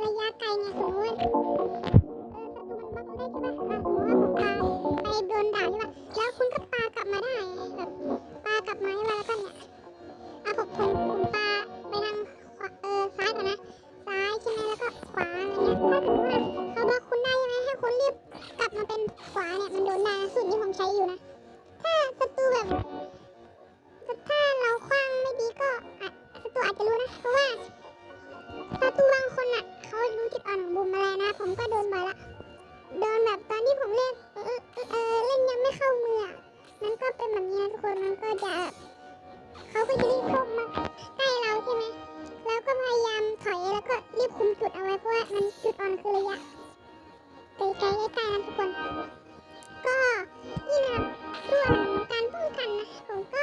ระยะไกลไงสมมติเออศัตรูมันบล็อกได้ใช่ป่ะสมมติว่าไปโดนด่าใช่ป่ะแล้วคุณก็ปากลับมาได้แบบปากลับมาใช่ป่ะแล้วก็เนี่ยอะผมผมผมปาไปทางเออซ้ายก่อนนะซ้ายใช่ไหมแล้วก็ขวาอะไรเงี้ยถ้าสมมติว่าเขาบล็อกคุณได้ใช่ไหมให้คุณรีบกลับมาเป็นขวาเนี่ยมันโดนได้สุดนี่ผมใช้อยู่นะ ถ้าศัตรูแบบถ้าเราคว้างไม่ดีก็ศัตรูอาจจะรู้นะเพราะว่า จุดอ่อนของบุมมาแล้วนะ ผมก็โดนบ่อยละ โดนแบบตอนที่ผมเล่นเออเออเล่นยังไม่เข้ามืออะมันก็เป็นแบบนี้นะทุกคน มันก็จะเขาก็จะรีบพุ่งมาใกล้เราใช่ไหมแล้วก็พยายามถอยแล้วก็รีบคุมจุดเอาไว้เพราะว่ามันจุดอ่อนคือระยะไกลๆใกล้ๆนะทุกคน ก็นี่นะส่วนการป้องกันนะผมก็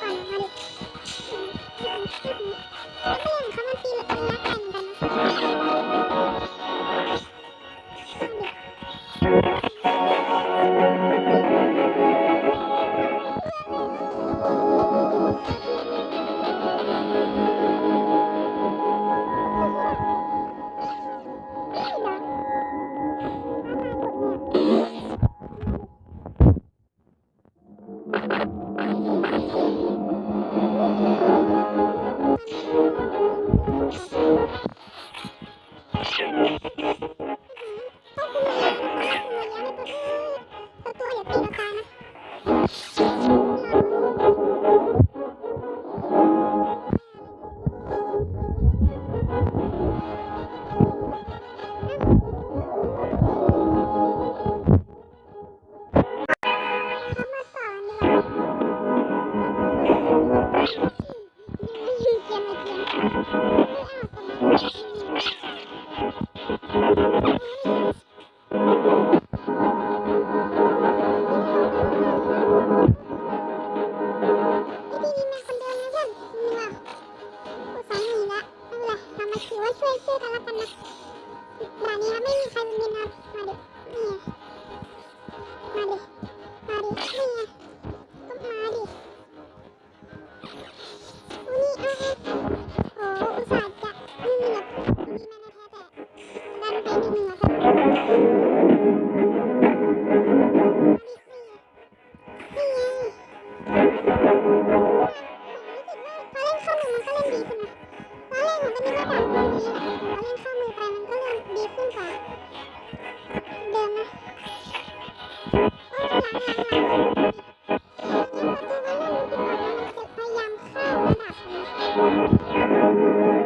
hani ข้ามือมันก็เล่นดีขึ้นนะตอนแรกผมก็นึกว่าดาบมือดีแหละพอเล่นข้ามือไปมันก็เริ่มดีขึ้นกว่าเดิมนะโอ้ยหลังๆหลังๆจริงๆผมก็เริ่มรู้สึกว่ามันจะพยายามข้ามระดับนะ